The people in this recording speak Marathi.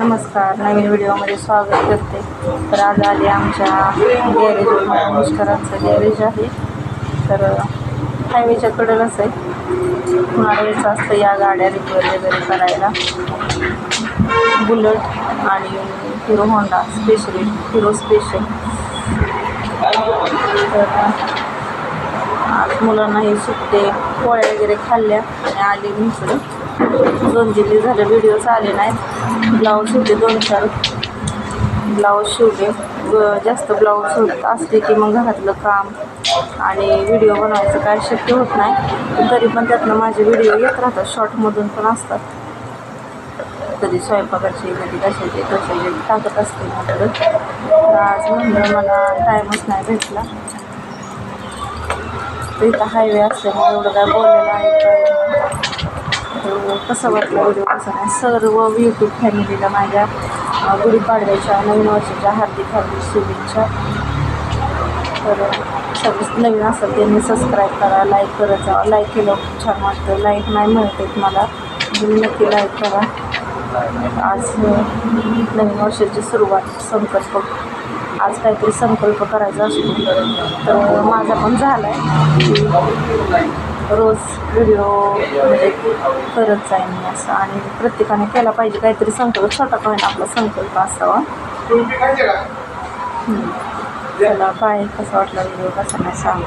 नमस्कार नवीन व्हिडिओमध्ये स्वागत करते. तर आज आले आमच्या गॅरेजवर माझ्या मिस्टरांचं गॅरेज आहे. तर हायवेच्या कडेलाच आहे. कुणाला यायचं असतं या गाड्या रिपेअर वगैरे करायला. बुलट आणि Hero Honda specially Hero special तर आज मुलांना हे सुट्टे पोळ्या वगैरे खाल्ल्या आणि आले मी दोन जिल्हे दिवस झाले व्हिडिओज आले नाहीत. ब्लाऊज होते दोन चार. ब्लाऊज शिवले. जास्त ब्लाऊज होत असले की मग घरातलं काम आणि व्हिडिओ बनवायचं काय शक्य होत नाही. तरी पण त्यातनं माझे व्हिडिओ येत राहतात. शॉर्टमधून पण असतात. कधी स्वयंपाकाचे कधी कशाचे कशाचे टाकत असते मात्र तर आज म्हणलं मला टाईमच नाही भेटला. तर इथं हायवे असल्यामुळे एवढं काय बोलायला आहे तर कसं वाटलं व्हिडिओ कसा नाही सर्व यूट्यूब फॅमिलीला माझ्या गुढीपाडव्याच्या नवीन वर्षाच्या हार्दिक हार्दिक शुभेच्छा. तर सगळं नवीन असेल त्यांनी सबस्क्राईब करा लाईक करत जा लाईक केलं खूप छान वाटतं. लाईक नाही मिळत आहेत मला तुम्ही नक्की लाईक करा. आज नवीन वर्षाची सुरुवात संकल्प आज काहीतरी संकल्प करायचा असतो. तर माझा पण झाला आहे रोज व्हिडिओ म्हणजे करत जाईन मी असं. आणि प्रत्येकाने केला पाहिजे काहीतरी संकल्प. छोटा का होईना आपला संकल्प असावा. त्याला चला काय कसं वाटलं व्हिडिओ कसा नाही सांग?